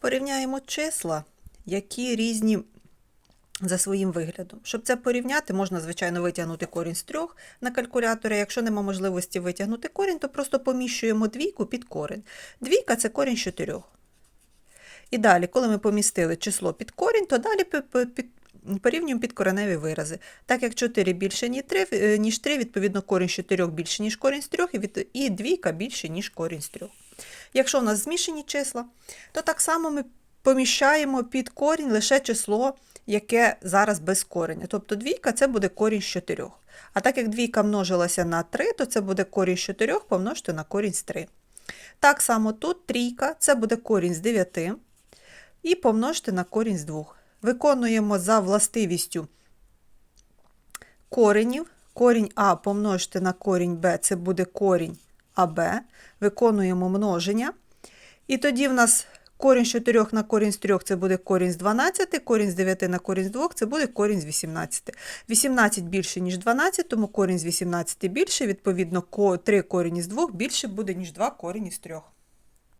Порівняємо числа, які різні за своїм виглядом. Щоб це порівняти, можна, звичайно, витягнути корінь з трьох на калькуляторі. Якщо нема можливості витягнути корінь, то просто поміщуємо двійку під корінь. Двійка це корінь з чотирьох. І далі, коли ми помістили число під корінь, то далі під- порівнюємо підкореневі вирази. Так як 4 більше ніж 3, е, ніж 3, відповідно корінь з 4 більше, ніж корінь з 3, і, і двійка більше, ніж корінь з 3. Якщо у нас змішані числа, то так само ми поміщаємо під корінь лише число, яке зараз без кореня. Тобто двійка це буде корінь з 4. А так як двійка множилася на 3, то це буде корінь з 4 помножити на корінь з 3. Так само тут трійка це буде корінь з 9 і помножити на корінь з 2. Виконуємо за властивістю коренів. Корінь А помножити на корінь Б це буде корінь АБ. Виконуємо множення. І тоді в нас корінь з 4 на корінь з 3 це буде корінь з 12, корінь з 9 на корінь з 2 це буде корінь з 18. 18 більше, ніж 12, тому корінь з 18 більше, відповідно, 3 корінь із 2 більше буде, ніж 2 корінь із 3.